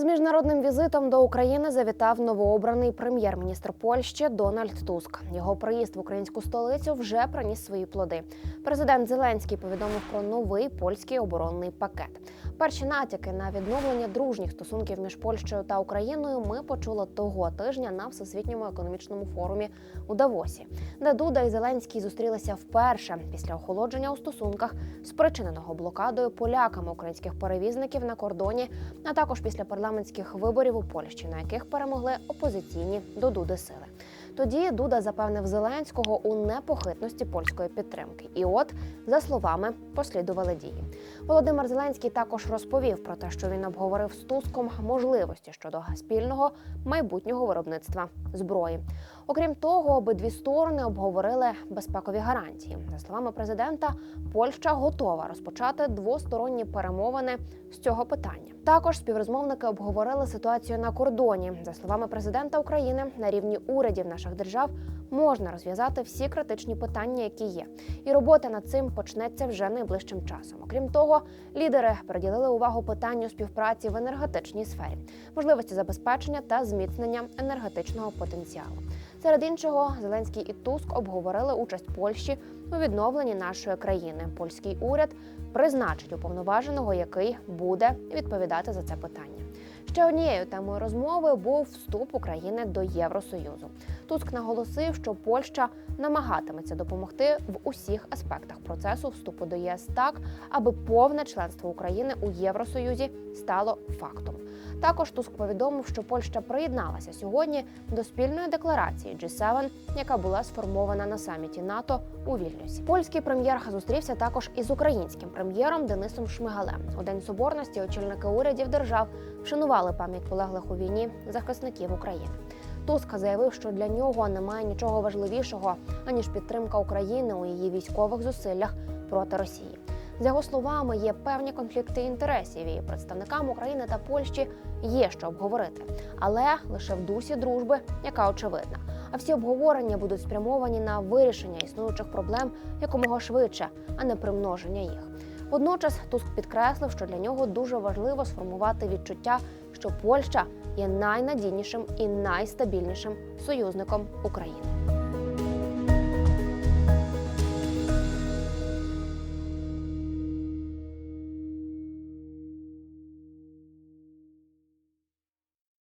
З міжнародним візитом до України завітав новообраний прем'єр-міністр Польщі Дональд Туск. Його приїзд в українську столицю вже приніс свої плоди. Президент Зеленський повідомив про новий польський оборонний пакет. Перші натяки на відновлення дружніх стосунків між Польщею та Україною ми почули того тижня на всесвітньому економічному форумі у Давосі, де Дуда і Зеленський зустрілися вперше після охолодження у стосунках, спричиненого блокадою поляками українських перевізників на кордоні, а також після парламентських виборів у Польщі, на яких перемогли опозиційні до Дуди сили. Тоді Дуда запевнив Зеленського у непохитності польської підтримки. І от, за словами, послідували дії. Володимир Зеленський також розповів про те, що він обговорив з Туском можливості щодо спільного майбутнього виробництва зброї. Окрім того, обидві сторони обговорили безпекові гарантії. За словами президента, Польща готова розпочати двосторонні перемовини з цього питання. Також співрозмовники обговорили ситуацію на кордоні. За словами президента України, на рівні урядів наших держав можна розв'язати всі критичні питання, які є, і робота над цим почнеться вже найближчим часом. Окрім того, лідери приділили увагу питанню співпраці в енергетичній сфері, можливості забезпечення та зміцнення енергетичного потенціалу. Серед іншого, Зеленський і Туск обговорили участь Польщі у відновленні нашої країни. Польський уряд призначить уповноваженого, який буде відповідати за це питання. Ще однією темою розмови був вступ України до Євросоюзу. Туск наголосив, що Польща намагатиметься допомогти в усіх аспектах процесу вступу до ЄС так, аби повне членство України у Євросоюзі стало фактом. Також Туск повідомив, що Польща приєдналася сьогодні до спільної декларації G7, яка була сформована на саміті НАТО у Вільнюсі. Польський прем'єр зустрівся також із українським прем'єром Денисом Шмигалем. У день соборності очільники урядів держав вшанували пам'ять полеглих у війні захисників України. Туск заявив, що для нього немає нічого важливішого аніж підтримка України у її військових зусиллях проти Росії. За його словами, є певні конфлікти інтересів, і представникам України та Польщі є що обговорити, але лише в дусі дружби, яка очевидна. А всі обговорення будуть спрямовані на вирішення існуючих проблем якомога швидше, а не примноження їх. Водночас Туск підкреслив, що для нього дуже важливо сформувати відчуття, що Польща є найнадійнішим і найстабільнішим союзником України.